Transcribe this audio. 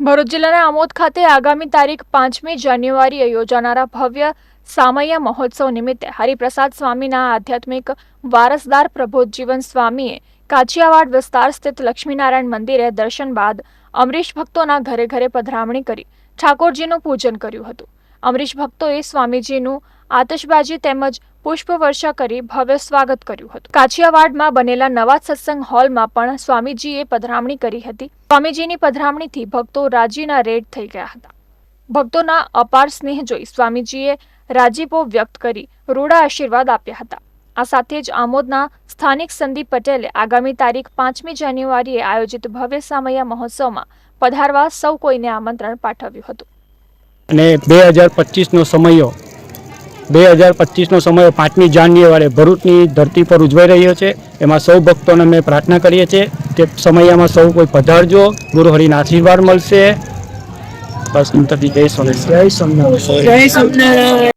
ભરૂચ જિલ્લાના આમોદ ખાતે આગામી તારીખ પાંચમી જાન્યુઆરીએ યોજાનારા ભવ્ય સામૈયા મહોત્સવ નિમિત્તે હરિપ્રસાદ સ્વામીના આધ્યાત્મિક વારસદાર પ્રબોધજીવન સ્વામીએ કાછિયાવાડ વિસ્તાર સ્થિત લક્ષ્મીનારાયણ મંદિરે દર્શન બાદ અમરીશ ભક્તોના ઘરે ઘરે પધરામણી કરી ઠાકોરજીનું પૂજન કર્યું હતું. અમરીશ ભક્તોએ સ્વામીજીનું આતશબાજી તેમજ પુષ્પવર્ષા કરી ભવ્ય સ્વાગત કર્યું હતું. કાછિયાવાડમાં બનેલા નવા સત્સંગ હોલમાં પણ સ્વામીજીએ પધરામણી કરી હતી. સ્વામીજીની પધરામણીથી ભક્તો રાજીના રેડ થઈ ગયા હતા. ભક્તોના અપાર સ્નેહ જોઈ સ્વામીજીએ રાજીપો વ્યક્ત કરી રૂડા આશીર્વાદ આપ્યા હતા. આ સાથે જ આમોદના સ્થાનિક સંદીપ પટેલે આગામી તારીખ પાંચમી જાન્યુઆરીએ આયોજિત ભવ્ય સામૈયા મહોત્સવમાં પધારવા સૌ કોઈને આમંત્રણ પાઠવ્યું હતું. અને બે હજાર પચીસનો સમયો બે હજાર પચીસનો સમય પાંચમી જાન્યુઆરી ભરૂચની ધરતી પર ઉજવાઈ રહ્યો છે. એમાં સૌ ભક્તોને અમે પ્રાર્થના કરીએ છીએ તે સમયમાં સૌ કોઈ પધારજો. ગુરુ હરિના આશીર્વાદ મળશે. બસ જય સ્વામી જય સ્વામિનારાયણ. જય સ્વામિનારાયણ.